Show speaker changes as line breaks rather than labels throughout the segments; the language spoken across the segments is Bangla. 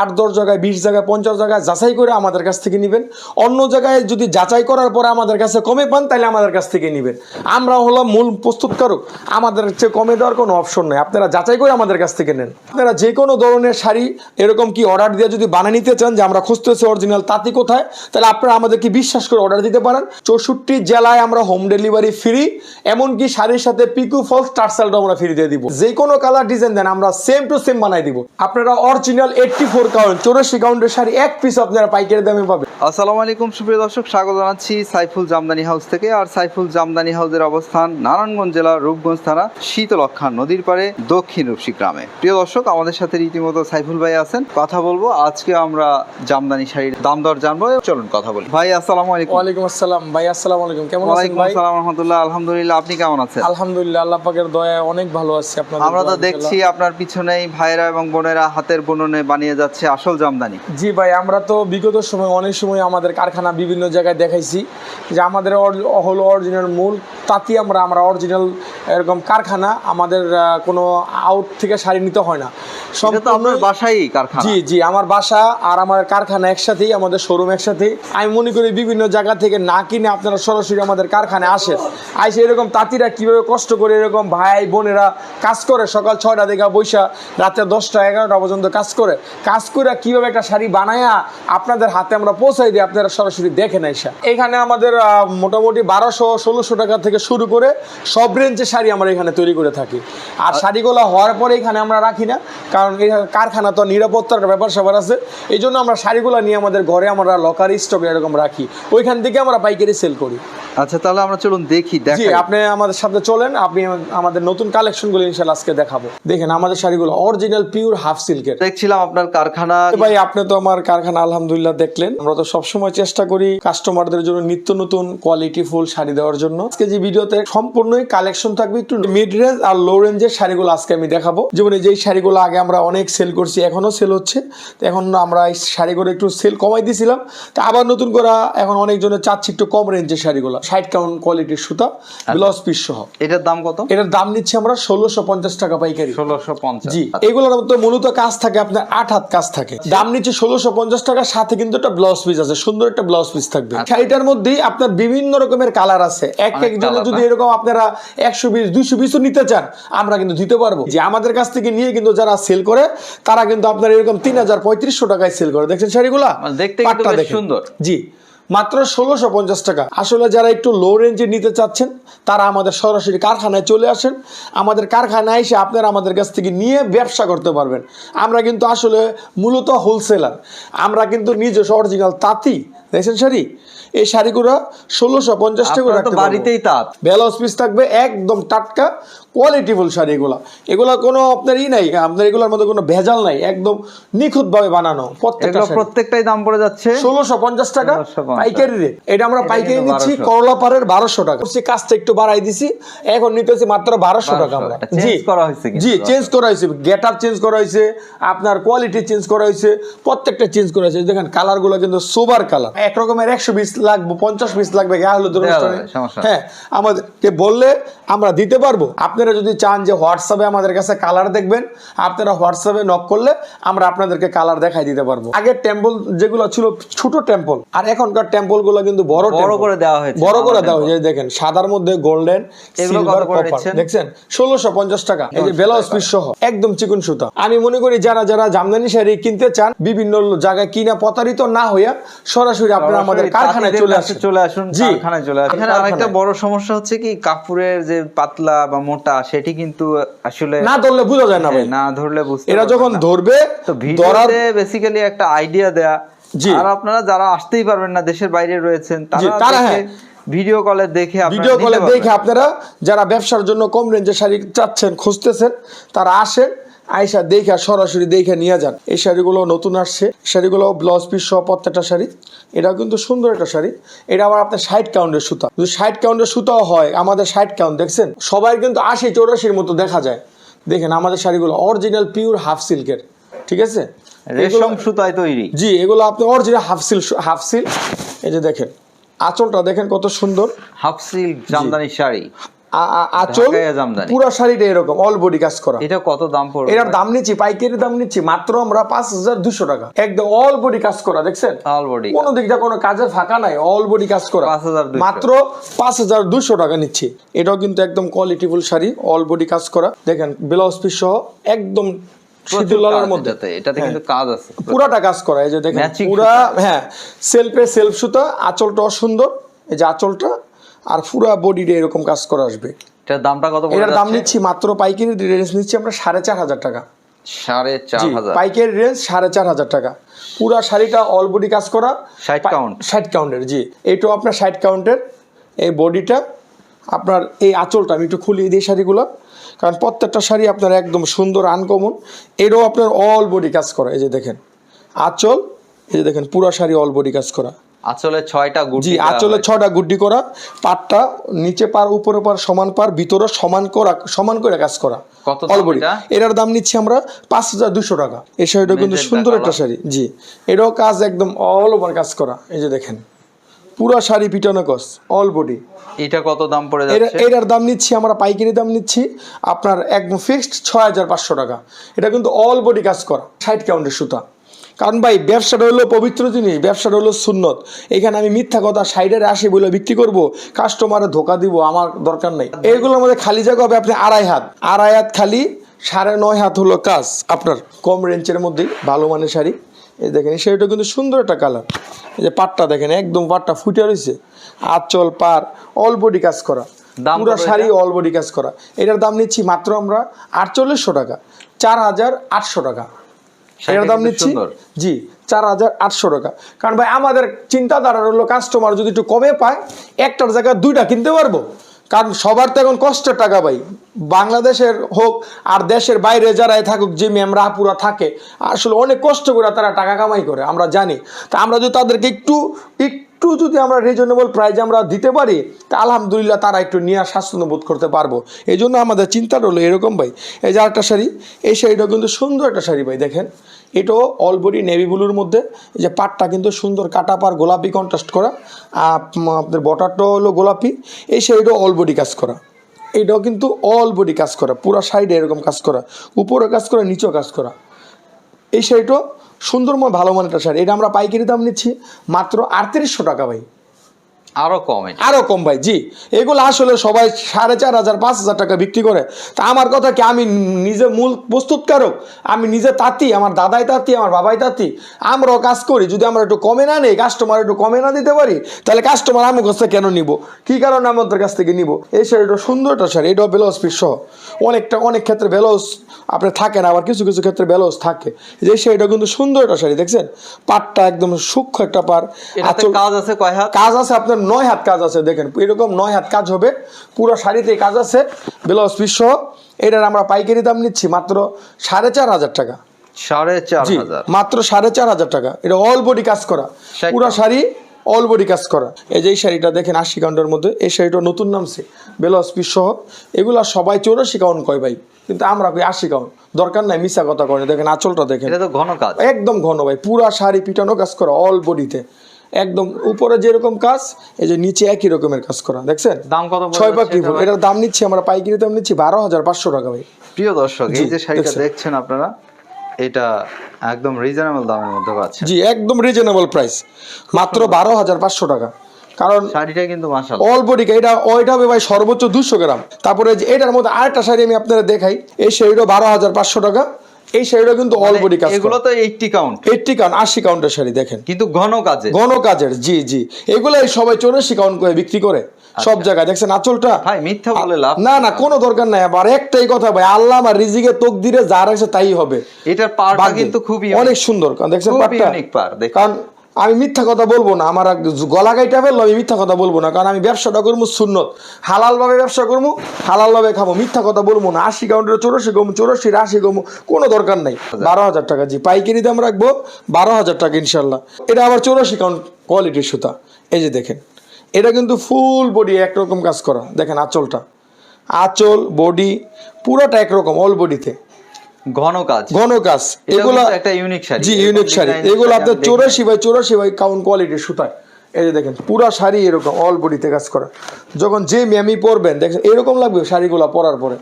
আট দশ জায়গায়, বিশ জায়গায়, পঞ্চাশ জায়গায় যাচাই করে আমাদের কাছ থেকে নেবেন। অন্য জায়গায় যদি যাচাই করার পরে আমাদের কাছে কমে পান, তাহলে আমাদের কাছ থেকে নেবেন। আমরা হলাম মূল প্রস্তুতকারক। আমাদের চেয়ে কমে দেওয়ার কোনো অপশন নেই। আপনারা যাচাই করে আমাদের কাছ থেকে নেন। আপনারা যে কোনো ধরনের শাড়ি, এরকম কি অর্ডার দিয়ে যদি বানিয়ে নিতে চান যে আমরা খুঁজতেছি অরিজিনাল তাঁতি কোথায়? তাহলে আপনারা আমাদেরকে বিশ্বাস করে অর্ডার দিতে পারেন। চৌষট্টি জেলায় আমরা হোম ডেলিভারি ফ্রি এমনকি শাড়ির সাথে পিকু ফলস, টার্সেলটাও আমরা ফ্রি দিয়ে দিব। যে কোনো কালার ডিজাইন দেন, আমরা সেম টু সেম বানাই দিব। আপনারা অরিজিনাল এইটটি ফোর কাউন্ট চৌরাশি কাউন্টের শাড়ি এক পিস আপনারা পাইকারি দামে পাবেন।
আসসালামু আলাইকুম সুপ্রিয় দর্শক স্বাগত জানাচ্ছি সাইফুল জামদানি হাউস থেকে। আর সাইফুল জামদানি হাউসের অবস্থান নারায়ণগঞ্জ জেলার রূপগঞ্জ থানা শীতলক্ষা নদীর পাড়ে দক্ষিণ রূপসী গ্রামে। প্রিয় দর্শক আমাদের সাথে রীতিমতো সাইফুল ভাই আছেন। কথা বলব আজকে আমরা জামদানি শাড়ির দাম দর জানব। চলুন কথা বলি। ভাই আসসালামু আলাইকুম।
ওয়ালাইকুম আসসালাম। ভাই আসসালামু আলাইকুম। কেমন আছেন
ওয়ালাইকুম
ভাই?
আসসালাম রহমতুল্লাহ। আলহামদুলিল্লাহ আপনি কেমন আছেন?
আলহামদুলিল্লাহ আল্লাহ পাকের দয়ায় অনেক ভালো আছি আপনাদের
আমরা তো দেখছি আপনার পিছনেই ভাইরা এবং বোনেরা হাতের বুননে বানিয়ে যাচ্ছে। আসল জামদানি।
জি ভাই আমরা তো বিগত সময় অনেক সময় আমাদের কারখানা বিভিন্ন জায়গায় দেখাইছি যে আমাদের হলো অরিজিনাল মূল তাঁতি আমরা আমরা অরিজিনাল এরকম কারখানা আমাদের কোনো আউট থেকে শাড়ি নিতে হয় না।
এটা তো আপনার বাসাই কারখানা।
জি জি আমার বাসা আর আমার কারখানা একসাথেই আমাদের শোরুম একসাথেই। আমি মনে করি বিভিন্ন জায়গা থেকে না কিনে আপনারা সরাসরি আমাদের কারখানায় আসেন। আইসে এরকম তাঁতিরা কীভাবে কষ্ট করে এরকম ভাই বোনেরা কাজ করে সকাল ছয়টা থেকে বৈশা রাতে দশটা এগারোটা পর্যন্ত কাজ করে। কাজ করে কীভাবে একটা শাড়ি বানায়া আপনাদের হাতে আমরা পৌঁছাই দিই আপনারা সরাসরি দেখেন আইসা এখানে আমাদের মোটামুটি বারোশো ষোলোশো টাকা থেকে শুরু করে সব রেঞ্জের শাড়ি আমরা এখানে তৈরি করে থাকি। আর শাড়িগুলো হওয়ার পরে এখানে আমরা রাখি না কারণ কারখানা তো নিরাপত্তার ব্যাপার স্যাপার আছে। এই জন্য আমরা শাড়িগুলো নিয়ে আমাদের ঘরে আমরা লকার স্টক এরকম রাখি। ওইখান থেকে আমরা পাইকারি সেল করি।
আচ্ছা তাহলে আমরা চলুন দেখি
জি
দেখাই।
আপনি আমাদের সাথে চলেন আপনি আমাদের নতুন কালেকশনগুলো ইনশাল্লাহ আজকে দেখাবো। দেখেন আমাদের শাড়িগুলো অরিজিনাল পিওর হাফ সিল্কের
দেখছিলাম আপনার কারখানা
ভাই আপনি তো আমার কারখানা আলহামদুলিল্লাহ দেখলেন। আমরা তো সবসময় চেষ্টা করি কাস্টমারদের জন্য নিত্য নতুন কোয়ালিটি ফুল শাড়ি দেওয়ার জন্য। আজকে যে ভিডিওতে সম্পূর্ণই কালেকশন থাকবে একটু মিড রেঞ্জ আর লো রেঞ্জের শাড়িগুলো আজকে আমি দেখাবো। যেমন এই যে শাড়িগুলো আগে আমরা অনেক সেল করছি এখনও সেল হচ্ছে। তো এখন আমরা এই শাড়িগুলো একটু সেল কমাই দিয়েছিলাম তো আবার নতুন করে এখন অনেকজনের চাচ্ছি একটু কম রেঞ্জের শাড়িগুলো ষাট কাউন্ট কোয়ালিটির সুতা ব্লাউজ পিস সহ।
এটার দাম কত?
এটার দাম নিচ্ছি আমরা ষোলোশো পঞ্চাশ টাকা পাইকারি।
ষোলোশো পঞ্চাশ।
জি এগুলোর মধ্যে মূলত কাজ থাকে আপনার আট হাত কাজ থাকে। দাম নিচে ষোলোশো পঞ্চাশ টাকা সাথে কিন্তু একটা ব্লাউজ পিস আছে সুন্দর একটা ব্লাউজ পিস থাকবে। শাড়িটার মধ্যেই আপনার বিভিন্ন রকমের কালার আছে। এক এক
জন
যদি এরকম আপনারা একশো বিশ দুইশো পিসও নিতে চান আমরা কিন্তু দিতে পারব। যে আমাদের কাছ থেকে নিয়ে কিন্তু যারা সেল করে তারা কিন্তু আপনার এরকম তিন হাজার পঁয়ত্রিশশো টাকায় সেল করে। দেখছেন শাড়িগুলা?
মানে দেখতে। সুন্দর।
জি। মাত্র ষোলোশো পঞ্চাশ টাকা। আসলে যারা একটু লো রেঞ্জে নিতে চাচ্ছেন, তারা আমাদের সরাসরি কারখানায় চলে আসেন। আমাদের কারখানায় এসে আপনারা আমাদের কাছ থেকে নিয়ে ব্যবসা করতে পারবেন। আমরা কিন্তু আসলে মূলত হোলসেলার আমরা কিন্তু নিজস্ব অরিজিনাল তাঁতি দেখছেন শাড়ি? এই শাড়িগুলো ষোলোশো পঞ্চাশ টাকা রাখতে
বাড়িতেই তাঁত।
পিস থাকবে একদম টাটকা কোয়ালিটিফুল শাড়ি এগুলা এগুলা কোনো আপনার ই নাই আপনার এগুলোর মধ্যে কোনো ভেজাল নাই একদম নিখুঁতভাবে বানানো প্রত্যেকটা
প্রত্যেকটাই দাম পড়ে যাচ্ছে।
ষোলোশো পঞ্চাশ টাকা পাইকারি রেট এটা আমরা পাইকারি নিচ্ছি করলা পাড়ের বারোশো টাকা। করছি কাজটা একটু বাড়াই দিছি। এখন নিতেছি মাত্র বারোশো টাকা আমরা।
1200 এটা change করা হয়েছে
জি চেঞ্জ করা হয়েছে। গেট আপ চেঞ্জ করা হয়েছে। আপনার কোয়ালিটি চেঞ্জ করা হয়েছে। প্রত্যেকটা চেঞ্জ করা হয়েছে। দেখেন কালারগুলো কিন্তু সোবার কালার এক রকমের একশো বিশ লাগবে পঞ্চাশ পিস লাগবে গা হলো। হ্যাঁ আমাদেরকে বললে আমরা দিতে পারব। আপনারা যদি চান যে হোয়াটসঅ্যাপে আমাদের কাছে কালার দেখবেন আপনারা হোয়াটসঅ্যাপে নক করলে আমরা আপনাদেরকে কালার দেখাই দিতে পারব। আগের টেম্পল যেগুলো ছিল ছোট টেম্পল আর এখনকার টেম্পলগুলো কিন্তু বড়
বড় করে দেওয়া হয়েছে,
বড় করে দেওয়া হয়েছে। দেখেন সাদার মধ্যে গোল্ডেন সিলভার কপার দেখছেন? ষোলোশো পঞ্চাশ টাকা। এই যে
900
ব্লাউজ পিস সহ একদম চিকুন সুতা। আমি মনে করি যারা যারা জামদানি শাড়ি কিনতে চান বিভিন্ন জায়গায় কিনা প্রতারিত না হইয়া সরাসরি আপনারা আমাদের কারখানায় চলে আসুন।
চলে আসুন কারখানায় চলে আসুন। এখানে আরেকটা বড় সমস্যা হচ্ছে কি কাপড়ের যে পাতলা বা মোটা সেটি কিন্তু আসলে
না ধরলে বোঝা যায় না ভাই।
না ধরলে বুঝতে
এরা যখন ধরবে
তো ভিডিওতে বেসিক্যালি একটা আইডিয়া দেয়া। আর আপনারা যারা আসতেই পারবেন না দেশের বাইরে রয়েছেন তারা
হ্যাঁ।
ভিডিও কলে দেখে
ভিডিও
নিতে
কলে দেখে আপনারা যারা ব্যবসার জন্য কম রেঞ্জের শাড়ি চাচ্ছেন খুঁজতেছেন তারা আসেন আয়সা দেখে সরাসরি দেখে নিয়ে যান। এই শাড়িগুলো নতুন আসছে। শাড়িগুলো ব্লাউজ পিস সহ প্রত্যেকটা শাড়ি। এটাও কিন্তু সুন্দর একটা শাড়ি। এটা আবার আপনার ষাট কাউন্টের সুতা। যদি ষাট কাউন্টের সুতাও হয় আমাদের ষাট কাউন্ট দেখছেন? সবাই কিন্তু আশি চৌরাশির মতো দেখা যায়। দেখেন আমাদের শাড়িগুলো অরিজিনাল পিওর হাফ সিল্কের ঠিক আছে?
রেশম সুতায় তৈরি।
জি এগুলো আপনি original half silk half silk এই যে দেখেন আঁচলটা দেখেন কত সুন্দর।
Half silk Jamdani sari.
আঁচল পুরো শাড়িটা এরকম অল বডি কাজ করা।
এটা কত দাম পড়বে?
এটার দাম নিচ্ছি পাইকারি দাম নিচ্ছি মাত্র আমরা পাঁচ হাজার দুশো টাকা। একদম অল বডি কাজ করা দেখছেন?
অল বডি
কোনো দিক দিয়ে কোনো কাজের ফাঁকা নাই অল বডি কাজ করা। মাত্র পাঁচ হাজার দুশো টাকা নিচ্ছি। এটাও কিন্তু একদম কোয়ালিটিফুল শাড়ি অল বডি কাজ করা। দেখেন ব্লাউজ পিস সহ একদম মধ্যে।
এটাতে কিন্তু কাজ আছে।
পুরাটা কাজ করা এই যে দেখেন পুরা হ্যাঁ সেলফে সেলফ সুতা আঁচলটাও সুন্দর। এই যে আঁচলটা আর পুরা বডিটা এরকম কাজ করা আসবে।
এটার দামটা কত
এটার দাম নিচ্ছি মাত্র পাইকারি রেঞ্জ নিচ্ছি আমরা সাড়ে চার হাজার টাকা।
সাড়ে চার হাজার।
পাইকারি রেঞ্জ সাড়ে চার হাজার টাকা। পুরা শাড়িটা অল বডি কাজ করা।
60 কাউন্ট।
ষাট কাউন্টের জি। এইটাও আপনার ষাট কাউন্টের এই বডিটা আপনার এই আঁচলটা আমি একটু খুলিয়ে দিই শাড়িগুলো। কারণ প্রত্যেকটা শাড়ি আপনার একদম সুন্দর আনকমন এটাও আপনার অল বডি কাজ করা। এই যে দেখেন আঁচল এই যে দেখেন পুরা শাড়ি অল বডি কাজ করা।
আসলে ছয়টা গুটি
আঁচলে করা পাটটা নিচে পার উপরে পার সমান পার ভিতরে সমান করা সমান করে কাজ করা।
কত?
এটার দাম নিচ্ছি আমরা পাঁচ হাজার দুশো টাকা। এই শাড়িটা কিন্তু সুন্দর একটা শাড়ি। জি এটাও কাজ একদম অল ওভার কাজ করা। এই যে দেখেন পুরা শাড়ি পিটানো কস অল বডি
এটা কত দাম পড়ে যাচ্ছে?
এটার দাম নিচ্ছি আমরা পাইকারি দাম নিচ্ছি আপনার একদম ফিক্সড ছয় হাজার পাঁচশো টাকা। এটা কিন্তু অল বডি কাজ করা ষাট কাউন্টের সুতা। কারণ ভাই ব্যবসাটা হলো পবিত্র জিনিস ব্যবসাটা হলো সুন্নত। এখানে আমি মিথ্যা কথা সাইডের আসি বলে বিক্রি করব কাস্টমারে ধোকা দিব আমার দরকার নেই। এইগুলোর মধ্যে খালি জায়গা হবে আপনি আড়াই হাত। আড়াই হাত খালি সাড়ে নয় হাত হলো কাজ। আপনার কম রেঞ্জের মধ্যেই ভালো মানের শাড়ি। এই দেখেন শাড়িটা কিন্তু সুন্দর একটা কালার এই যে পাটটা দেখেন একদম পাটটা ফুটে রয়েছে আঁচল পার অল বডি কাজ করা। পুরো শাড়ি অল বডি কাজ করা। এটার দাম নিচ্ছি মাত্র আমরা আটচল্লিশশো টাকা। চার হাজার আটশো টাকা। এটার দাম নিচ্ছি। জি চার হাজার আটশো টাকা। কারণ ভাই আমাদের চিন্তাধারা হলো কাস্টমার যদি একটু কমে পায় একটার জায়গায় দুইটা কিনতে পারব। কারণ সবার তো এখন কষ্টের টাকা ভাই। বাংলাদেশের হোক আর দেশের বাইরে যারাই থাকুক যে ম্যামরা আপুরা থাকে আসলে অনেক কষ্ট করে তারা টাকা কামাই করে আমরা জানি। তা আমরা যদি তাদেরকে একটু একটু যদি আমরা রিজনেবল প্রাইজ আমরা দিতে পারি, তা আলহামদুলিল্লাহ তারা একটু নিয়ে স্বাচ্ছন্দ্য বোধ করতে পারব। এই জন্য আমাদের চিন্তাটা হলো এরকম ভাই। এই যে আরেকটা শাড়ি, এই শাড়িটা কিন্তু সুন্দর একটা শাড়ি ভাই, দেখেন। এটাও অলবডি নেভি ব্লুর মধ্যে। যে পাটটা কিন্তু সুন্দর কাটা পার গোলাপি কন্ট্রাস্ট করা। আপনার বটারটাও হলো গোলাপি। এই শাড়িটাও অলবডি কাজ করা। এটাও কিন্তু অল বডি কাজ করা। পুরো সাইডে এরকম কাজ করা। উপরে কাজ করা, নিচেও কাজ করা। এই শাড়িটাও সুন্দরময় ভালো মানের একটা শাড়ি এটা আমরা পাইকারি দাম নিচ্ছি মাত্র আটত্রিশশো টাকা ভাই।
আরও কম
আরও কম ভাই জি। এগুলো আসলে সবাই সাড়ে চার হাজার পাঁচ হাজার টাকা বিক্রি করে। তা আমার কথা কি আমি নিজে মূল প্রস্তুতকারক? আমি নিজে তাঁতি আমার দাদাই তাঁতি আমার বাবাই তাঁতি। আমরাও কাজ করি যদি আমরা একটু কমে না নেই কাস্টমার একটু কমে না দিতে পারি তাহলে কাস্টমার আমার কাছ থেকে কেন নিব? কি কারণে আমাদের কাছ থেকে নিব? এই শাড়িটা সুন্দর একটা শাড়ি এটাও ব্লাউজ পিস সহ। অনেকটা অনেক ক্ষেত্রে ব্লাউজ আপনার থাকে না আবার কিছু কিছু ক্ষেত্রে ব্লাউজ থাকে। যে শাড়িটা কিন্তু সুন্দর একটা শাড়ি দেখছেন? পাটটা একদম সূক্ষ্ম একটা পার
কাজ আছে কয়
কাজ আছে আপনার নয় হাত কাজ আছে দেখেন এরকম নয় হাত কাজ হবে পুরো শাড়িতে কাজ আছে ব্লাউজ পিস সহ এটার আমরা পাইকারি দাম নিচ্ছি মাত্র সাড়ে চার হাজার টাকা।
সাড়ে চার হাজার।
মাত্র সাড়ে চার হাজার টাকা। এটা অল বডি কাজ করা পুরো শাড়ি অল বডি কাজ করা। এই যে এই শাড়িটা দেখেন আশি কাউন্টের মধ্যে এই শাড়িটা নতুন নামছে ব্লাউজ পিস সহ। এগুলা সবাই চৌরাশি কাউন্ট কয় ভাই কিন্তু আমরা কই আশি কাউন্ট। দরকার নাই মিশা কথা করে দেখেন আঁচলটা দেখেন।
এটা তো ঘন কাজ।
একদম ঘন ভাই পুরা শাড়ি পিটানো কাজ করা অল বডিতে একদম উপরে যেরকম কাজ এই যে নিচে একই রকমের কাজ করা দেখছেন?
দাম কত
ছয় পাক
যাচ্ছে
এটার দাম নিচ্ছি আমরা পাইকারি দাম নিচ্ছি বারো হাজার পাঁচশো টাকা ভাই।
প্রিয় দর্শক এই যে শাড়িটা
দেখছেন।
আপনারা এটা একদম রিজনেবল দামের মধ্যে পাচ্ছেন।
জি একদম রিজনেবল প্রাইস মাত্র বারো হাজার পাঁচশো টাকা। কারণ
শাড়িটা কিন্তু মাশাল
অল বডি এটা ওইটা হবে ভাই সর্বোচ্চ দুশো গ্রাম। তারপরে এটার মধ্যে আরেকটা শাড়ি আমি আপনারা দেখাই এই শাড়িটা বারো হাজার পাঁচশো টাকা। এই শাড়িটা কিন্তু অল বডি কাজ
মানে এগুলো তো এইটটি কাউন্ট
এইটটি কাউন্ট আশি কাউন্টের শাড়ি দেখেন।
কিন্তু ঘন কাজে
ঘন কাজের জি জি। এগুলাই সবাই চৌরাশি কাউন্ট করে বিক্রি করে সব জায়গায়। দেখছেন আঁচলটা
ভাই মিথ্যা বলে লাভ
না না কোনো দরকার নাই। আবার একটাই কথা ভাই আল্লাহ আমার রিজিকে তকদিরে দিলে যা রাখছে তাই হবে।
এটার পাড়টা কিন্তু খুবই
অনেক সুন্দর। কারণ দেখছেন
খুবই অনেক পার।
কারণ আমি মিথ্যা কথা বলব না, আমার গলা গাইটা ফেলল, আমি মিথ্যা কথা বলব না, কারণ আমি ব্যবসাটা করব সুন্নত। হালাল ভাবে ব্যবসা করব হালাল ভাবে খাব, মিথ্যা কথা বলব না, আশি কাউন্টার চৌরাশি গমু চৌরাশি আশি গমু, কোনো দরকার নাই। বারো হাজার টাকা জি পাইকারি দাম রাখব, বারো হাজার টাকা ইনশাল্লাহ এটা আবার চৌরাশি কাউন্ট কোয়ালিটির সুতা। এই যে দেখেন, এটা কিন্তু ফুল বডি একরকম কাজ করা। দেখেন আঁচলটা। আঁচল, বডি, পুরোটা একরকম, অল বডিতে।
ঘন কাজ
ঘন কাজ এগুলা
একটা unique শাড়ি।
জি ইউনিক শাড়ি।
design
এগুলো আপনার
আমি দেখিনি।
চৌরাশি বাই চৌরাশি বাই কাউন্ট কোয়ালিটির সুতায় এই যে দেখেন পুরা শাড়ি এরকম অল বডিতে কাজ করা। যখন যে ম্যামি পরবেন দেখেন এরকম লাগবে শাড়িগুলো পরার পরে।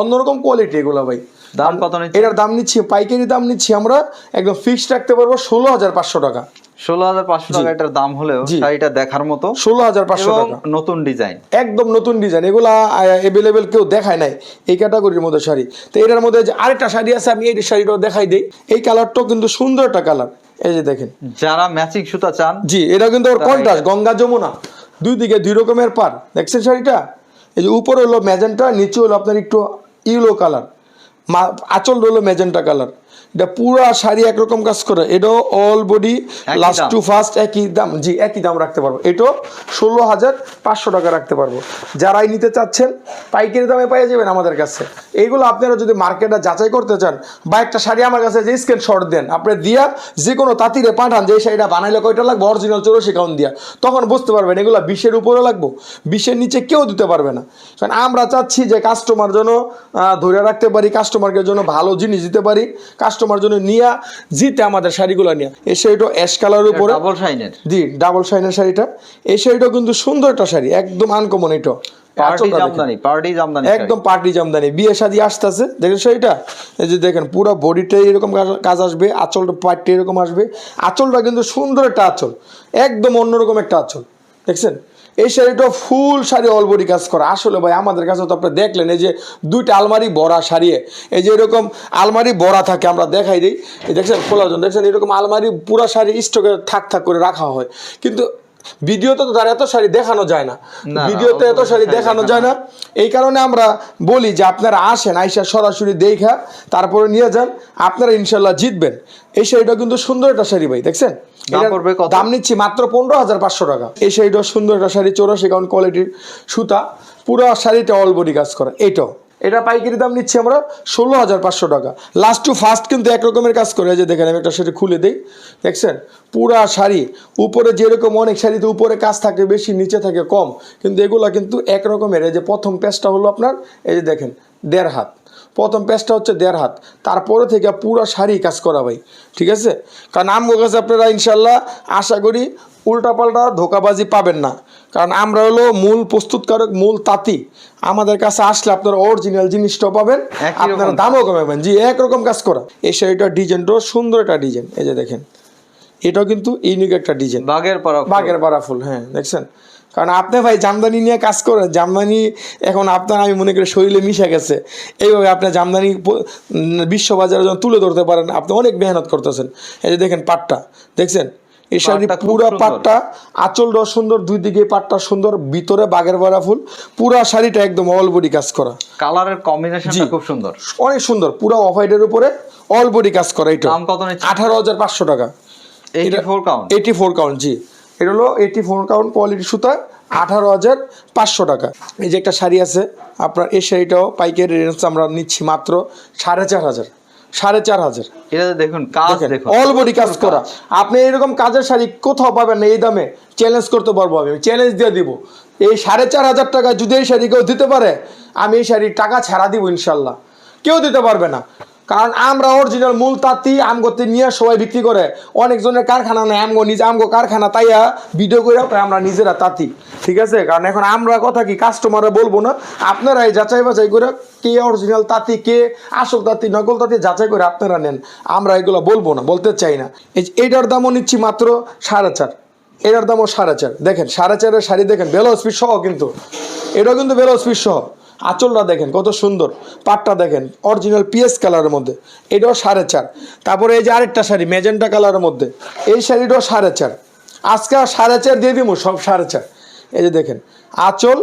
অন্যরকম কোয়ালিটি এগুলা ভাই।
দাম কত
এটার দাম নিচ্ছি পাইকারি দাম নিচ্ছি আমরা একদম ফিক্সড রাখতে পারব ষোলো হাজার পাঁচশো টাকা।
ষোলো হাজার পাঁচশো টাকা এটার দাম হলেও শাড়িটা দেখার মতো।
ষোলো হাজার পাঁচশো টাকা।
নতুন ডিজাইন।
একদম নতুন ডিজাইন এগুলা অ্যাভেলেবেল কেউ দেখায় নাই এই ক্যাটাগরির মধ্যে শাড়ি। তো এটার মধ্যে যে আরেকটা শাড়ি আছে আমি এই শাড়িটাও দেখাই দিই। এই কালারটাও কিন্তু সুন্দর একটা কালার। এই যে দেখেন।
যারা ম্যাচিং সুতা চান
জি এটা কিন্তু ওর কন্ট্রাস্ট গঙ্গা যমুনা। দুই দিকে দুই রকমের পার দেখছেন শাড়িটা? এই যে উপরে হলো ম্যাজেন্টা নিচে হলো আপনার একটু ইউলো কালার আঁচল হলো ম্যাজেন্টা কালার। এটা পুরা শাড়ি একরকম কাজ করে। এটাও all body last to first একই দাম। জি একই দাম রাখতে পারব। এটাও ষোলো হাজার পাঁচশো টাকা রাখতে পারব। যারাই নিতে চাচ্ছেন পাইকারি দামে পেয়ে যাবেন আমাদের কাছে। এইগুলো আপনারা যদি মার্কেটে যাচাই করতে চান বা একটা শাড়ি আমার কাছে যে স্ক্রিনশট দেন আপনি দিয়া যে কোনো তাঁতিরে পাঠান যে শাড়িটা বানাইলে কয়টা লাগবে অরিজিনাল চৌরসি কাউন দিয়া তখন বুঝতে পারবেন এগুলো বিশের উপরে লাগবো। বিশের নিচে কেউ দিতে পারবে না। কারণ আমরা চাচ্ছি যে কাস্টমার জন্য ধরে রাখতে পারি কাস্টমারকে জন্য ভালো জিনিস দিতে পারি। কাস্টমার জন্য নিয়ে জিতে আমাদের শাড়িগুলো নিয়ে। এই শাড়িটা অ্যাশ কালারের উপরে।
ডাবল শাইনের
জি ডাবল শাইনের শাড়িটা। এই শাড়িটাও কিন্তু সুন্দর একটা শাড়ি একদম আনকমন এটা
পার্টি জামদানি
একদম পার্টি জামদানি। বিয়ে শাদি আসতেছে। দেখেন শাড়িটা? এই যে দেখেন পুরো বডিটাই এরকম কাজ- কাজ আসবে আঁচলটা পার্টি এরকম আসবে। আঁচলটা কিন্তু সুন্দর একটা আঁচল। একদম অন্যরকম একটা আঁচল। দেখছেন? এই শাড়িটা ফুল শাড়ি অলবরি কাজ করা। আসলে ভাই, আমাদের কাছে তো আপনি দেখলেন, এই যে দুইটা আলমারি বড়া শাড়িয়ে এই যে এরকম আলমারি বড়া থাকে, আমরা দেখাই দিই। দেখছেন, খোলার জন্য, দেখছেন, এরকম আলমারি পুরা শাড়ি স্টকে থাক থাক করে রাখা হয়। কিন্তু ভিডিওতে তো তার এত শাড়ি দেখানো যায় না। ভিডিওতে এত শাড়ি দেখানো যায় না। এই কারণে আমরা বলি যে আপনারা আসেন আইসা সরাসরি দেখা তারপরে নিয়ে যান আপনারা ইনশাল্লাহ জিতবেন। এই শাড়িটা কিন্তু সুন্দর একটা শাড়ি ভাই দেখছেন?
দাম
নিচ্ছি মাত্র পনেরো হাজার পাঁচশো টাকা। এই শাড়িটা সুন্দর একটা শাড়ি চৌরাশি কাউন্ট কোয়ালিটির সুতা। পুরো শাড়িটা অল বডি কাজ করা এইটাও এটা পাইকারি দাম নিচ্ছি আমরা ষোলো হাজার পাঁচশো টাকা। লাস্ট টু ফার্স্ট কিন্তু একরকমের কাজ করে। যে দেখেন, আমি একটা শাড়ি খুলে দিই। দেখছেন? পুরা শাড়ি। উপরে যেরকম অনেক শাড়িতে উপরে কাজ থাকে, বেশি নিচে থাকে, কম। কিন্তু এগুলো কিন্তু একরকমের এই যে প্রথম পেজটা হলো আপনার, এই যে দেখেন, দেড় হাত। প্রথম পেজটা হচ্ছে দেড় হাত। তারপরে থেকে পুরো শাড়ি কাজ করা ভাই ঠিক আছে? কারণ আমগো কাছে আপনারা ইনশাল্লাহ আশা করি উল্টাপাল্টা ধোকাবাজি পাবেন না। কারণ আমরা হলো মূল প্রস্তুতকারক মূল তাঁতি। আমাদের কাছে আসলে আপনারা অরিজিনাল জিনিসটাও পাবেন আপনারা দামও কমাবেন। জি একরকম কাজ করা। এই শাড়িটার ডিজাইনটাও সুন্দর একটা ডিজাইন এই যে দেখেন এটাও কিন্তু ইউনিক একটা ডিজাইন
বাগের পাড়া
বাগের পাড়া ফুল হ্যাঁ দেখছেন? কারণ আপনি ভাই জামদানি নিয়ে কাজ করেন জামদানি এখন আপনার আমি মনে করি শরীরে মিশে গেছে। এইভাবে আপনি জামদানি বিশ্ববাজারে যখন তুলে ধরতে পারেন আপনি অনেক মেহনত করতেছেন। এই যে দেখেন পাটটা দেখছেন? এই শাড়ি
পাটটা খুব
পুরা
সুন্দর।
পাটটা আঁচলটাও সুন্দর দুই দিকে পাটটা সুন্দর ভিতরে বাগের পাড়া ফুল পুরা শাড়িটা একদম অল বডি কাজ করা।
কালারের কম্বিনেশনটা। খুব সুন্দর।
অনেক সুন্দর পুরো অফ হোয়াইটের উপরে অল বডি কাজ করা এটা।
দাম কত নিচ্ছে?
আঠারো হাজার পাঁচশো টাকা।
Eighty four count
eighty four count জি। এটা হলো এইটি ফোর কাউন্ট কোয়ালিটি সুতা আঠারো হাজার পাঁচশো টাকা। এই যে একটা শাড়ি আছে আপনার এই শাড়িটাও পাইকারি রেঞ্জ আমরা নিচ্ছি মাত্র সাড়ে চার হাজার সাড়ে চার হাজার।
এটা দেখুন কাজ দেখুন
অল বডি কাজ করা। আপনি এরকম কাজের শাড়ি কোথাও পাবেন না এই দামে চ্যালেঞ্জ করতে পারব আমি। চ্যালেঞ্জ দিয়ে দিব। এই সাড়ে চার হাজার টাকা যদি এই শাড়ি কেউ দিতে পারে আমি এই শাড়ির টাকা ছাড়া দিব ইনশাল্লাহ। কেউ দিতে পারবে না। কারণ আমরা অরিজিনাল মূল তাঁতি আমগোতে নিয়ে সবাই বিক্রি করে। অনেকজনের কারখানা নেই, আমগো নিজে আমগো কারখানা তাইয়া ভিডিও করে আমরা নিজেরা তাঁতি। ঠিক আছে? কারণ এখন আমরা কথা কি কাস্টমারে বলব না। আপনারা এই যাচাই বাছাই করে কে অরিজিনাল তাঁতি, কে আসল তাঁতি, নকল তাঁতি যাচাই করে আপনারা নেন। আমরা এগুলো বলব না, বলতে চাই না। এই- এইটার দামও নিচ্ছি মাত্র সাড়ে চার। এটার দামও সাড়ে চার। দেখেন, সাড়ে চারের শাড়ি দেখেন বেলাউজ পিস সহ কিন্তু। এটাও কিন্তু বেলাউজ পিস সহ। আঁচলটা দেখেন, কত সুন্দর। পাটটা দেখেন অরিজিনাল পিএস কালারের মধ্যে। এটাও সাড়ে চার। তারপরে এই যে আরেকটা শাড়ি, মেজেন্টা কালারের মধ্যে। এই শাড়িটাও সাড়ে চার। আজকে সাড়ে চার দিয়ে দিব, সব সাড়ে চার। এই যে দেখেন, আঁচল,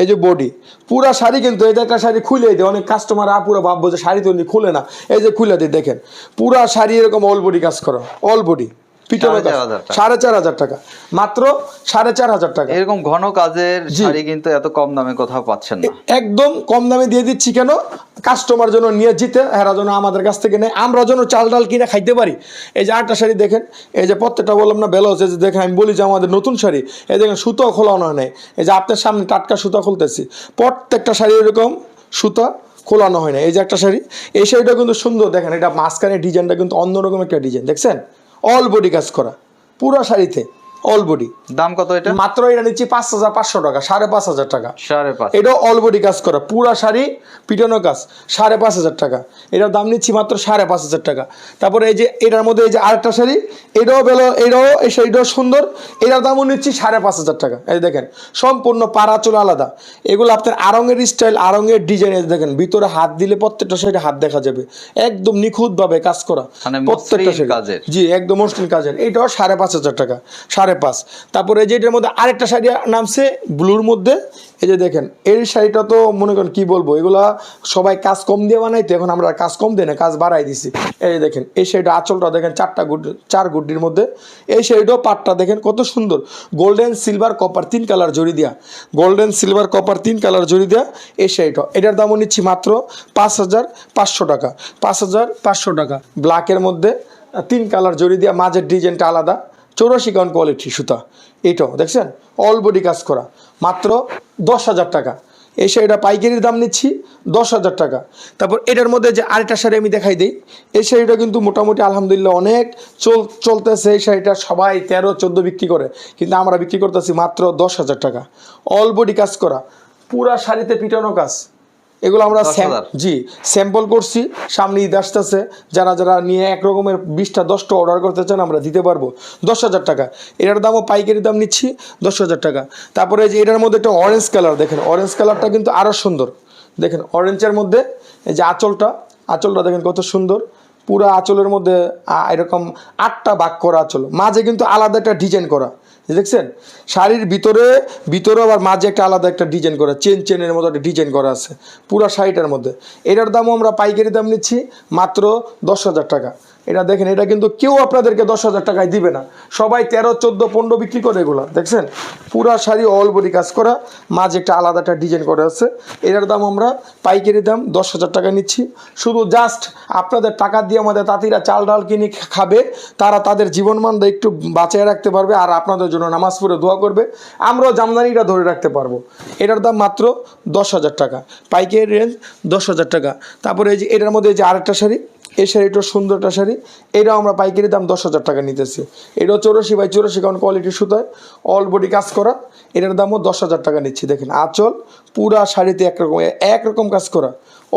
এই যে বডি পুরা শাড়ি কিন্তু, এই একটা শাড়ি খুলে দিই অনেক কাস্টমার আপুরা ভাববো যে শাড়ি তো খুলে না। এই যে খুলে দিই, দেখেন। পুরা শাড়ি এরকম অল বডি কাজ করা অল বডি
সাড়ে চার হাজার টাকা।
সাড়ে চার হাজার টাকা। মাত্র সাড়ে চার হাজার টাকা।
এরকম ঘন কাজের শাড়ি কিন্তু এত কম দামে কোথাও পাচ্ছেন না।
একদম কম দামে দিয়ে দিচ্ছি কেন? কাস্টমার জন্য নিয়ে জিতে হেরা যেন আমাদের কাছ থেকে নেয় আমরা যেন চাল ডাল কিনে খাইতে পারি। এই যে আটটা শাড়ি দেখেন এই যে প্রত্যেকটা বললাম না বেলাউজ এই যে দেখেন আমি বলি যে আমাদের নতুন শাড়ি এই দেখেন সুতো খোলানো হয় নাই। এই যে আপনার সামনে টাটকা সুতা খুলতেছি প্রত্যেকটা শাড়ি এরকম সুতা খোলানো হয় না। এই যে একটা শাড়ি এই শাড়িটা কিন্তু সুন্দর দেখেন এটা মাঝখানে ডিজাইনটা কিন্তু অন্যরকম একটা ডিজাইন দেখছেন? অল বডি কাজ করা। পুরো শাড়িতে। অল বডি
দাম কত এটা?
মাত্র এটা নিচ্ছি পাঁচ হাজার পাঁচশো টাকা সাড়ে পাঁচ হাজার টাকা।
সাড়ে পাঁচ।
এটাও অল বডি কাজ করা পুরা শাড়ি পিটানো কাজ সাড়ে পাঁচ হাজার টাকা। এটার দাম নিচ্ছি মাত্র সাড়ে পাঁচ হাজার টাকা। তারপরে এই যে এটার মধ্যে এই যে আরেকটা শাড়ি এটাও বেলো এটাও এই শাড়িটাও সুন্দর এটার দামও নিচ্ছি সাড়ে পাঁচ হাজার টাকা। এই দেখেন সম্পূর্ণ পাড়া চুল আলাদা। এগুলো আপনার আরঙের স্টাইল আরঙের ডিজাইন দেখেন ভিতরে হাত দিলে প্রত্যেকটা শাড়ি হাত দেখা যাবে। একদম নিখুঁতভাবে কাজ করা
মানে
প্রত্যেকটা শাড়ি।
কাজের।
জি একদম কাজের। এইটাও সাড়ে পাঁচ হাজার টাকা সাড়ে পাঁচ। তারপরে এই যে এটার মধ্যে আরেকটা শাড়ি নামছে, ব্লুর মধ্যে। এই যে দেখেন, এই শাড়িটা তো মনে করেন কি বলব, এগুলা সবাই কাজ কম দিয়ে বানাইতো, এখন আমরা কাজ কম দিই না, কাজ বাড়াই দিছি। এই যে দেখেন, এই শাড়িটা আঁচলটা দেখেন, চারটা গুড, চার গুড্ডির মধ্যে। এই শাড়িটাও পাটটা দেখেন কত সুন্দর। গোল্ডেন সিলভার কপার তিন কালার জড়ি দেওয়া গোল্ডেন সিলভার কপার তিন কালার জড়ি দেওয়া এই শাড়িটা। এটার দামও নিচ্ছি মাত্র পাঁচ হাজার পাঁচশো টাকা। পাঁচ হাজার পাঁচশো টাকা। ব্ল্যাকের মধ্যে তিন কালার জড়ি দেওয়া মাঝের ডিজাইনটা আলাদা। চৌরাশি কাউন্ট কোয়ালিটি সুতা। এটাও, দেখছেন? অল বডি কাজ করা। মাত্র দশ হাজার টাকা। এই শাড়িটা পাইকারির দাম নিচ্ছি দশ হাজার টাকা। তারপর এটার মধ্যে যে আরেকটা শাড়ি আমি দেখাই দিই, এই শাড়িটা কিন্তু মোটামুটি আলহামদুলিল্লাহ অনেক চল চলতেছে। এই শাড়িটা সবাই তেরো, চোদ্দ বিক্রি করে। কিন্তু আমরা বিক্রি করতেছি মাত্র দশ হাজার টাকা। অল বডি কাজ করা। পুরা শাড়িতে পিটানো কাজ। এগুলো আমরা জি স্যাম্পল করছি। সামনে ঈদ আসতেছে। যারা যারা নিয়ে এক রকমের বিশটা দশটা অর্ডার করতে চান আমরা দিতে পারব। দশ হাজার টাকা। এটার দামও পাইকারি দাম নিচ্ছি দশ হাজার টাকা। তারপরে যে এটার মধ্যে একটা অরেঞ্জ কালার দেখেন। অরেঞ্জ কালারটা কিন্তু আরও সুন্দর। দেখেন অরেঞ্জের মধ্যে এই যে আঁচলটা আঁচলটা দেখেন কত সুন্দর। পুরো আঁচলের মধ্যে এরকম আটটা বাক করা আঁচল। মাঝে কিন্তু আলাদা একটা ডিজাইন করা। দেখছেন? শাড়ির ভিতরে ভিতরে আবার মাঝে একটা আলাদা একটা ডিজাইন করা চেন চেনের মতো একটা ডিজাইন করা আছে, পুরা শাড়িটার মধ্যে। এটার দামও আমরা পাইকারি দাম নিচ্ছি, মাত্র দশ হাজার টাকা। এটা দেখেন, এটা কিন্তু কেউ আপনাদেরকে দশ হাজার টাকায় দিবে না। সবাই তেরো, চোদ্দ, পনেরো বিক্রি করে এগুলো, দেখছেন? পুরা শাড়ি অল বডি কাজ করা, মাঝে একটা আলাদা একটা ডিজাইন করা আছে। এটার দাম আমরা পাইকারি দাম দশ হাজার টাকা নিচ্ছি। শুধু জাস্ট আপনাদের টাকা দিয়ে আমাদের তাঁতিরা চাল ডাল কিনে খাবে, তারা তাদের জীবনমানটা একটু বাঁচিয়ে রাখতে পারবে আর আপনাদের জন্য নামাজ পড়ে দোয়া করবে। আমরাও জামদানিটা ধরে রাখতে পারব। এটার দাম মাত্র দশ হাজার টাকা। পাইকারি রেঞ্জ দশ হাজার টাকা। তারপরে এই যে, এটার মধ্যে যে আরেকটা শাড়ি এই শাড়িটা সুন্দর একটা শাড়ি। এটাও আমরা পাইকারি দাম দশ হাজার টাকা নিতেছি। এটাও চৌরাশি বাই চৌরাশি কারণ কোয়ালিটির সুতায়। অল বডি কাজ করা। এটার দামও দশ হাজার টাকা নিচ্ছি। দেখেন আচল পুরা শাড়িতে একরকম একরকম কাজ করা।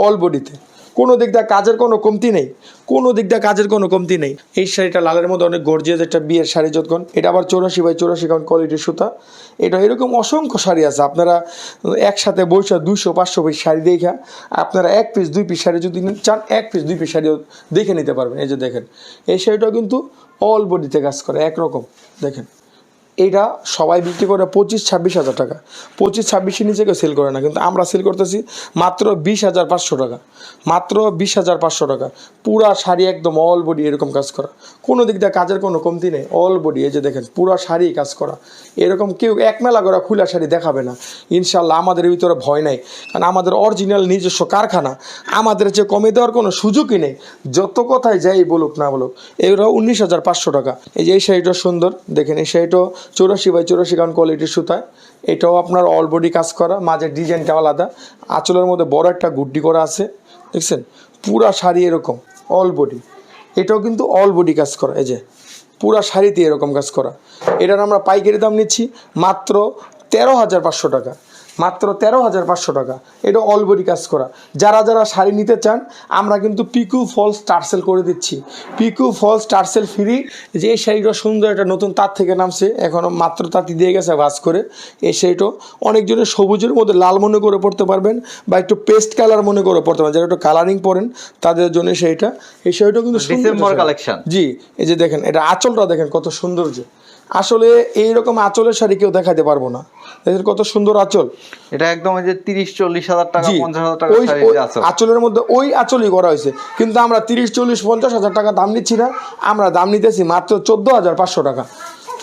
অল বডিতে কোনো দিক দিয়ে কাজের কোনো কমতি নেই, কোনো দিক দিয়ে কাজের কোনো কমতি নেই। এই শাড়িটা লালের মধ্যে অনেক গর্জিয়াস একটা বিয়ের শাড়ি যতক্ষণ, এটা আবার চৌরাশি বাই চৌরাশি কারণ কোয়ালিটির সুতা। এটা এরকম অসংখ্য শাড়ি আছে, আপনারা একসাথে বসে দুশো পাঁচশো পিস শাড়ি দেখা, আপনারা এক পিস দুই পিস শাড়ি যদি চান, এক পিস দুই পিস শাড়িও দেখে নিতে পারবেন। এই যে দেখেন, এই শাড়িটাও কিন্তু অল বডিতে কাজ করে, একরকম। দেখেন এইটা সবাই বিক্রি করে পঁচিশ, ছাব্বিশ হাজার টাকা। পঁচিশ ছাব্বিশের নিচে কেউ সেল করে না, কিন্তু আমরা সেল করতেছি মাত্র বিশ হাজার পাঁচশো টাকা। মাত্র বিশ হাজার পাঁচশো টাকা। পুরা শাড়ি একদম অল বডি এরকম কাজ করা। কোনো দিক দিয়ে কাজের কোনো কমতি নেই অল বডি এই যে দেখেন, পুরা শাড়ি কাজ করা। এরকম কেউ এক মেলা করা খোলা শাড়ি দেখাবে না। ইনশাল্লাহ আমাদের ভিতরে ভয় নাই। কারণ আমাদের অরিজিনাল নিজস্ব কারখানা। আমাদের যে কমে দেওয়ার কোনো সুযোগই নেই। যত কথাই যাই বলুক না বলুক, এগুলো উনিশ হাজার পাঁচশো টাকা। এই যে এই শাড়িটা সুন্দর, দেখেন এই শাড়িটাও চৌরাশি বাই চৌরাশি কারণ কোয়ালিটির সুতায় এটাও আপনার অল বডি কাজ করা মাঝের ডিজাইনটা আলাদা। আঁচলের মধ্যে বড় একটা গুড্ডি করা আছে, দেখছেন? পুরা শাড়ি এরকম অল বডি এটাও কিন্তু অল বডি কাজ করা, এই যে, পুরা শাড়িতে এরকম কাজ করা। এটার আমরা পাইকারি দাম নিচ্ছি মাত্র তেরো হাজার পাঁচশো টাকা। মাত্র তেরো হাজার পাঁচশো টাকা। এটা অল বডি কাজ করা। যারা যারা শাড়ি নিতে চান আমরা কিন্তু পিকু ফলস টার্সেল করে দিচ্ছি। পিকু ফলস টার্সেল ফ্রি যে এই শাড়িটা সুন্দর একটা নতুন তার থেকে নামছে। এখনও মাত্র তাঁতি দিয়ে গেছে ভাজ করে। এই শাড়িটাও অনেকজনের সবুজের মধ্যে লাল মনে করে পড়তে পারবেন বা একটু পেস্ট কালার মনে করে পড়তে পারবেন। যারা একটু কালারিং পরেন তাদের জন্য সেইটা এই শাড়িটা কিন্তু
ডিসেম্বর কালেকশন
জি এই যে দেখেন এটা আঁচলটা দেখেন কত সৌন্দর্য। আসলে এইরকম আঁচলের শাড়ি কেউ দেখাতে পারব না। এদের কত সুন্দর আঁচল।
এটা একদম যে তিরিশ চল্লিশ হাজার টাকা পঞ্চাশ হাজার টাকা
আঁচলের মধ্যে ওই আঁচলই করা হয়েছে। কিন্তু আমরা তিরিশ চল্লিশ পঞ্চাশ হাজার টাকা দাম নিচ্ছি না। আমরা দাম নিতেছি মাত্র চোদ্দ হাজার পাঁচশো টাকা।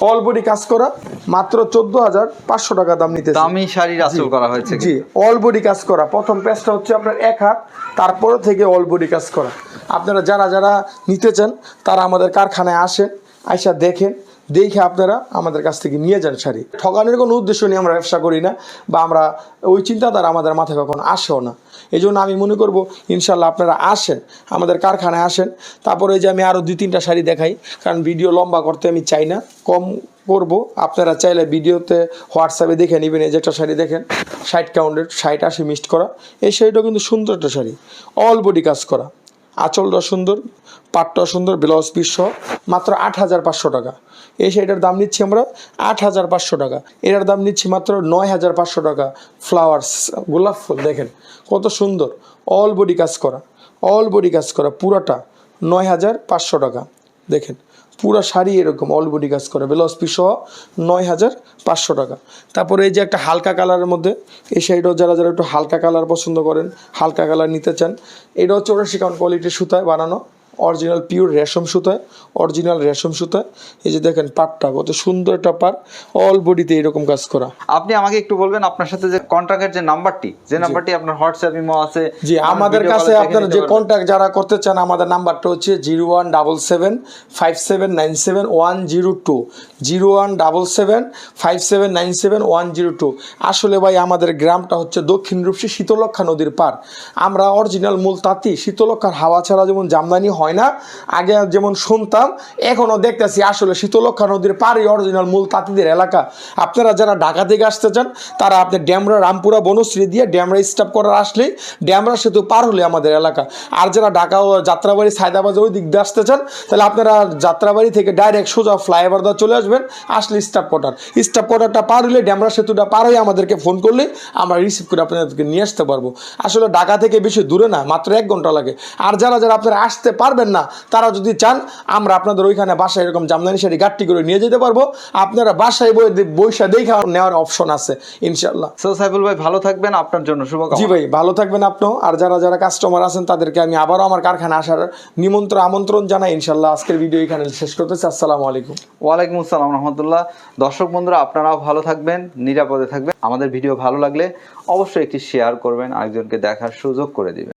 অল বডি কাজ করা মাত্র চোদ্দ হাজার পাঁচশো টাকা দাম নিতেছি।
দামি শাড়ির আঁচল করা হয়েছে
জি অল বডি কাজ করা। প্রথম পেজটা হচ্ছে আপনার এক হাত তারপরে থেকে অল বডি কাজ করা। আপনারা যারা যারা নিতে চান তারা আমাদের কারখানায় আসেন আইসা দেখেন। দেখে আপনারা আমাদের কাছ থেকে নিয়ে যান শাড়ি। ঠকানোর কোনো উদ্দেশ্য নিয়ে আমরা ব্যবসা করি না বা আমরা ওই চিন্তাধারা আমাদের মাথায় কখনো আসেও না। এই জন্য আমি মনে করব ইনশাল্লাহ আপনারা আসেন, আমাদের কারখানায় আসেন, তারপরে যে আমি আরও দুই, তিনটা শাড়ি দেখাই, কারণ ভিডিও লম্বা করতে আমি চাই না, কম করব। আপনারা চাইলে ভিডিওতে হোয়াটসঅ্যাপে দেখে নেবেন, এই যে একটা শাড়ি দেখেন, ষাট কাউন্টের ষাট আশি মিক্সড করা, এই শাড়িটাও কিন্তু সুন্দর একটা শাড়ি, অল বডি কাজ করা। আঁচলটা সুন্দর, পাটটা সুন্দর ব্লাউজ পিস সহ, মাত্র আট হাজার পাঁচশো টাকা। এই শাড়িটার দাম নিচ্ছি আমরা আট হাজার পাঁচশো টাকা। এটার দাম নিচ্ছি মাত্র নয় হাজার পাঁচশো টাকা। ফ্লাওয়ার্স গোলাপ ফুল, দেখেন কত সুন্দর অল বডি কাজ করা অল বডি কাজ করা, পুরোটা নয় হাজার পাঁচশো টাকা। দেখেন পুরো শাড়ি এরকম অল বডি কাজ করে। পিস সহ নয় হাজার পাঁচশো টাকা। তারপরে এই যে একটা হালকা কালারের মধ্যে, এই শাড়িটাও যারা যারা একটু হালকা কালার পছন্দ করেন, হালকা কালার নিতে চান, এটা হচ্ছে চৌরাশি কাউন্ট কোয়ালিটির সুতায় বানানো অরিজিনাল পিওর রেশম সুতায় অরিজিনাল রেশম সুতায়। এই যে দেখেন পাটটা, কত সুন্দর একটা পাট অল বডিতে এরকম কাজ করা।
আপনি আমাকে একটু বলবেন, আপনার সাথে যে কন্ট্রাক্টের যে নাম্বারটি যে নাম্বারটি আপনার হোয়াটসঅ্যাপ ইমো আছে
জি আমাদের কাছে আপনারা যে
পারবেন।
কন্ট্যাক্ট যারা করতে চান আমাদের নাম্বারটা হচ্ছে zero one double seven five seven nine seven one zero two zero one double seven five seven nine seven one zero two. আসলে ভাই আমাদের গ্রামটা হচ্ছে দক্ষিণ রূপসী শীতলক্ষা নদীর পার আমরা অরিজিনাল মূল তাঁতি শীতলক্ষার হাওয়া ছাড়া যেমন জামদানি হয় না আগে যেমন শুনতাম এখনও দেখতেছি আসলে শীতলক্ষা নদীর পারই অরিজিনাল মূল তাঁতিদের এলাকা। আপনারা যারা ঢাকা থেকে আসতে চান তারা আপনি ড্যামরা রামপুরা বনশ্রী দিয়ে ড্যামরা স্টাপ করার আসলেই ড্যামরা সেতু পার হলে আমাদের এলাকা। আর যারা ঢাকা ও যাত্রাবাড়ি সায়দাবাজার ওই দিক দিয়ে আসতে চান, তাহলে আপনারা যাত্রাবাড়ি থেকে ডাইরেক্ট সোজা ফ্লাইওভার দিয়ে চলে আসবেন, আসলে স্টাফ কোয়ার্টার স্টাফ কোয়ার্টারটা পার হলে ড্যামরা সেতুটা পার হয়ে আমাদেরকে ফোন করলে আমরা রিসিভ করে আপনাদেরকে নিয়ে আসতে পারব। আসলে ঢাকা থেকে বেশি দূরে না, মাত্র এক ঘণ্টা লাগে। আর যারা যারা আপনারা আসতে পারবেন না, তারা যদি চান, আমরা আপনাদের ওইখানে বাসায় এরকম জামদানি শাড়ি গাট্টি করে নিয়ে যেতে পারব। আপনারা বাসায় বই বৈশা দেখা নেওয়ার অপশন আছে ইনশাল্লাহ
সাইফুল ভাই ভালো থাকবেন আপনার জন্য
জি ভাই ভালো থাকবেন আপনিও আর যারা যারা কাস্টমার আছেন তাদেরকে আমি আবারও আমার কারখানা আসার নিমন্ত্রণ আমন্ত্রণ জানাই। ইনশাল্লাহ আজকের ভিডিও এখানে শেষ করতেছি। আসসালামু আলাইকুম।
ওয়ালাইকুম আসসালাম রহমতুল্লাহ। দর্শক বন্ধুরা আপনারাও ভালো থাকবেন নিরাপদে থাকবেন। আমাদের ভিডিও ভালো লাগলে অবশ্যই একটি শেয়ার করবেন আরেকজনকে দেখার সুযোগ করে দিবেন।